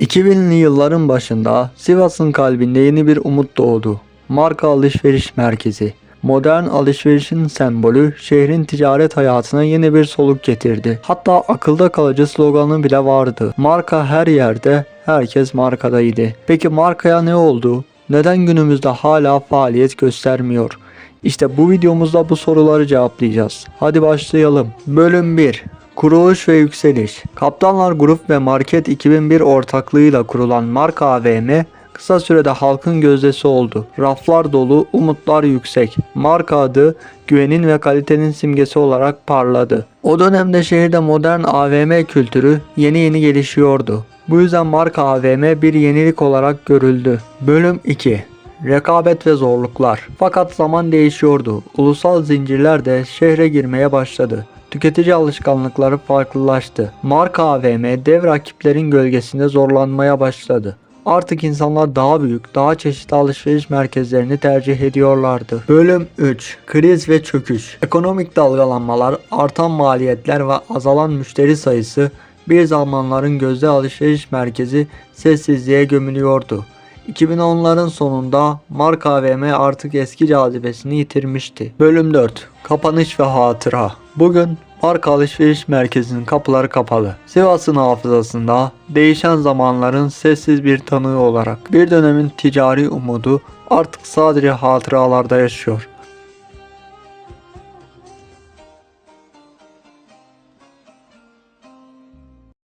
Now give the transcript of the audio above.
2000'li yılların başında Sivas'ın kalbinde yeni bir umut doğdu. Marka Alışveriş Merkezi. Modern alışverişin sembolü şehrin ticaret hayatına yeni bir soluk getirdi. Hatta akılda kalıcı sloganı bile vardı. Marka her yerde, herkes markadaydı. Peki markaya ne oldu? Neden günümüzde hala faaliyet göstermiyor? İşte bu videomuzda bu soruları cevaplayacağız. Hadi başlayalım. Bölüm 1 Kuruluş ve yükseliş. Kaptanlar Grup ve Market 2001 ortaklığıyla kurulan Marka AVM kısa sürede halkın gözdesi oldu. Raflar dolu, umutlar yüksek. Marka adı güvenin ve kalitenin simgesi olarak parladı. O dönemde şehirde modern AVM kültürü yeni yeni gelişiyordu. Bu yüzden marka AVM bir yenilik olarak görüldü. Bölüm 2 Rekabet ve zorluklar. Fakat zaman değişiyordu. Ulusal zincirler de şehre girmeye başladı. Tüketici alışkanlıkları farklılaştı. Marka AVM dev rakiplerin gölgesinde zorlanmaya başladı. Artık insanlar daha büyük, daha çeşitli alışveriş merkezlerini tercih ediyorlardı. Bölüm 3 Kriz ve çöküş Ekonomik dalgalanmalar, artan maliyetler ve azalan müşteri sayısı bir zamanların gözde alışveriş merkezi sessizliğe gömülüyordu. 2010'ların sonunda marka AVM artık eski cazibesini yitirmişti. Bölüm 4 Kapanış ve hatıra Bugün marka alışveriş merkezinin kapıları kapalı. Sivas'ın hafızasında değişen zamanların sessiz bir tanığı olarak bir dönemin ticari umudu artık sadece hatıralarda yaşıyor.